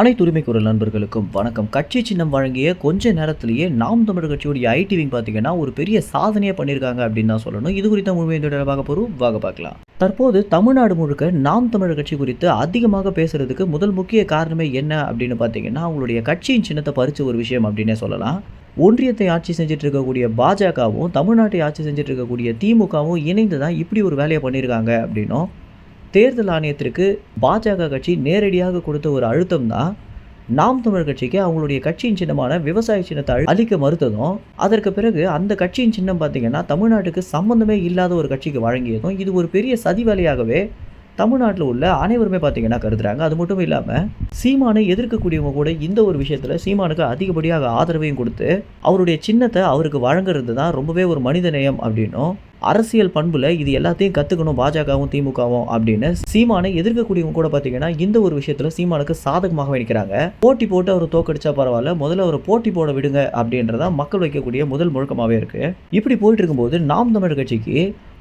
அனைத்து உரிமை குரல் நண்பர்களுக்கும் வணக்கம். கட்சி சின்னம் வழங்கிய கொஞ்ச நேரத்திலேயே நாம் தமிழர் கட்சியுடைய ஐடி விங் பார்த்தீங்கன்னா ஒரு பெரிய சாதனையை பண்ணியிருக்காங்க அப்படின்னு தான் சொல்லணும். இது குறித்த முழுமையை தொடர்பாக பொருள் வாங்க பார்க்கலாம். தற்போது தமிழ்நாடு முழுக்க நாம் தமிழர் கட்சி குறித்து அதிகமாக பேசுறதுக்கு முதல் முக்கிய காரணமே என்ன அப்படின்னு பார்த்தீங்கன்னா அவங்களுடைய கட்சியின் சின்னத்தை பறிச்ச ஒரு விஷயம் அப்படின்னே சொல்லலாம். ஒன்றியத்தை ஆட்சி செஞ்சுட்டு இருக்கக்கூடிய பாஜகவும் தமிழ்நாட்டை ஆட்சி செஞ்சுட்டு இருக்கக்கூடிய திமுகவும் இணைந்து தான் இப்படி ஒரு வேலையை பண்ணியிருக்காங்க அப்படின்னும் தேர்தல் ஆணையத்திற்கு பாஜக கட்சி நேரடியாக கொடுத்த ஒரு அழுத்தம் தான் நாம் தமிழர் கட்சிக்கு அவங்களுடைய கட்சியின் சின்னமான விவசாய சின்னத்தை அளிக்க மறுத்ததும் அதற்கு பிறகு அந்த கட்சியின் சின்னம் பார்த்தீங்கன்னா தமிழ்நாட்டுக்கு சம்பந்தமே இல்லாத ஒரு கட்சிக்கு வழங்கியதும் இது ஒரு பெரிய சதிவேலையாகவே தமிழ்நாட்டில் உள்ள அனைவருமே பார்த்தீங்கன்னா கருதுறாங்க. அது மட்டும் இல்லாமல் சீமானை எதிர்க்கக்கூடியவங்க கூட இந்த ஒரு விஷயத்தில் சீமானுக்கு அதிகப்படியாக ஆதரவையும் கொடுத்து அவருடைய சின்னத்தை அவருக்கு வழங்குறது தான் ரொம்பவே ஒரு மனித நேயம் அப்படின்னும் அரசியல் பண்பில் இது எல்லாத்தையும் கற்றுக்கணும் பாஜகவும் திமுகவும் அப்படின்னு சீமானை எதிர்க்கக்கூடியவங்க கூட பார்த்தீங்கன்னா இந்த ஒரு விஷயத்தில் சீமானுக்கு சாதகமாக நிற்கிறாங்க போட்டி போட்டு அவர் தோக்கடிச்சா பரவாயில்ல முதல்ல அவர் போட்டி போட விடுங்க அப்படின்றதான் மக்கள் வைக்கக்கூடிய முதல் முழக்கமாகவே இருக்குது இப்படி போயிட்டு இருக்கும்போது நாம் தமிழர் கட்சிக்கு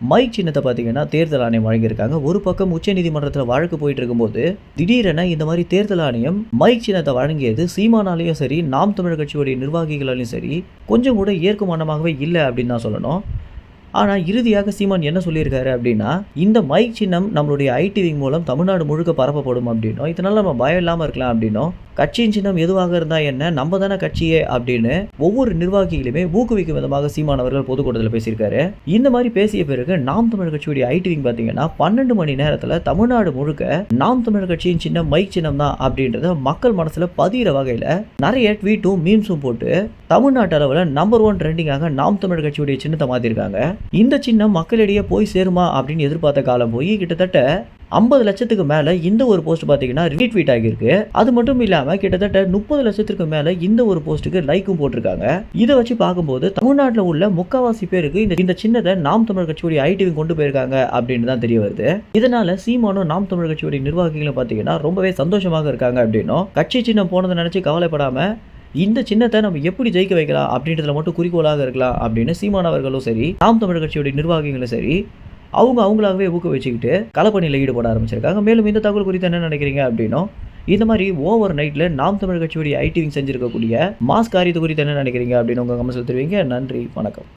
மைக் சின்னத்தை பார்த்தீங்கன்னா தேர்தல் ஆணையம் வழங்கியிருக்காங்க. ஒரு பக்கம் உச்சநீதிமன்றத்தில் வழக்கு போயிட்டு இருக்கும்போது திடீரென இந்த மாதிரி தேர்தல் ஆணையம் மைக் சின்னத்தை வழங்கியது. சீமானாலையும் சரி நாம் தமிழர் கட்சியுடைய நிர்வாகிகளாலையும் சரி கொஞ்சம் கூட ஏற்குமானமாகவே இல்லை அப்படின்னு தான் சொல்லணும். ஆனால் இறுதியாக சீமான் என்ன சொல்லியிருக்காரு அப்படின்னா இந்த மைக் சின்னம் நம்மளுடைய ஐடிவி மூலம் தமிழ்நாடு முழுக்க பரப்பப்படும் அப்படின்னும். இதனால் நம்ம பயம் இல்லாமல் இருக்கலாம் அப்படின்னும். கட்சியின் சின்னம் எதுவாக இருந்தால் என்ன நம்ம தானே கட்சியே அப்படின்னு ஒவ்வொரு நிர்வாகிகளுமே ஊக்குவிக்கும் விதமாக சீமான் அவர்கள் பொதுக்கூட்டத்தில் பேசியிருக்காரு. இந்த மாதிரி பேசிய பிறகு நாம் தமிழர் கட்சியுடைய ஐடிவிங் பார்த்தீங்கன்னா பன்னெண்டு மணி நேரத்தில் தமிழ்நாடு முழுக்க நாம் தமிழர் கட்சியின் சின்னம் மைக் சின்னம் தான் அப்படின்றத மக்கள் மனசில் பதிகிற வகையில் நிறைய ட்வீட்டும் மீம்ஸும் போட்டு தமிழ்நாட்டு அளவில் நம்பர் ஒன் ட்ரெண்டிங்காக நாம் தமிழர் கட்சியுடைய சின்னத்தை மாற்றிருக்காங்க இந்த சின்னம் மக்களிடையே போய் சேருமா அப்படின்னு எதிர்பார்த்த காலம் போய் கிட்டத்தட்ட ஐம்பது லட்சத்துக்கு மேலே இந்த ஒரு போஸ்ட் பார்த்தீங்கன்னா ரீட்வீட் ஆகியிருக்கு. அது மட்டும் இல்லாமல் கிட்டத்தட்ட முப்பது லட்சத்துக்கு மேலே இந்த ஒரு போஸ்ட்டுக்கு லைக்கும் போட்டிருக்காங்க. இதை வச்சு பார்க்கும்போது தமிழ்நாட்டில் உள்ள முக்காவாசி பேருக்கு இந்த இந்த சின்னத்தை நாம் தமிழ் கட்சியுடைய ஐடிவி கொண்டு போயிருக்காங்க அப்படின்னு தான் தெரிய வருது. இதனால சீமானும் நாம் தமிழ் கட்சியுடைய நிர்வாகிகளும் பார்த்தீங்கன்னா ரொம்பவே சந்தோஷமாக இருக்காங்க அப்படின்னும். கட்சி சின்னம் போனதை நினச்சி கவலைப்படாம இந்த சின்னத்தை நம்ம எப்படி ஜெயிக்க வைக்கலாம் அப்படின்றதுல மட்டும் குறிக்கோளாக இருக்கலாம் அப்படின்னு சீமானவர்களும் சரி நாம் தமிழர் கட்சியுடைய நிர்வாகிகளும் சரி அவங்க அவங்களாகவே ஊக்குவிச்சுக்கிட்டு களப்பணியில் ஈடுபட ஆரம்பிச்சிருக்காங்க. மேலும் இந்த தகவல் குறித்து என்ன நினைக்கிறீங்க அப்படின்னும் இந்த மாதிரி ஓவர் நைட்டில் நாம் தமிழ் கட்சியுடைய ஐடிவிங் செஞ்சிருக்கக்கூடிய மாஸ் காரியத்தை குறித்து என்ன நினைக்கிறீங்க அப்படின்னு உங்கள் கமெண்ட்ஸில் தெரிவிங்க. நன்றி வணக்கம்.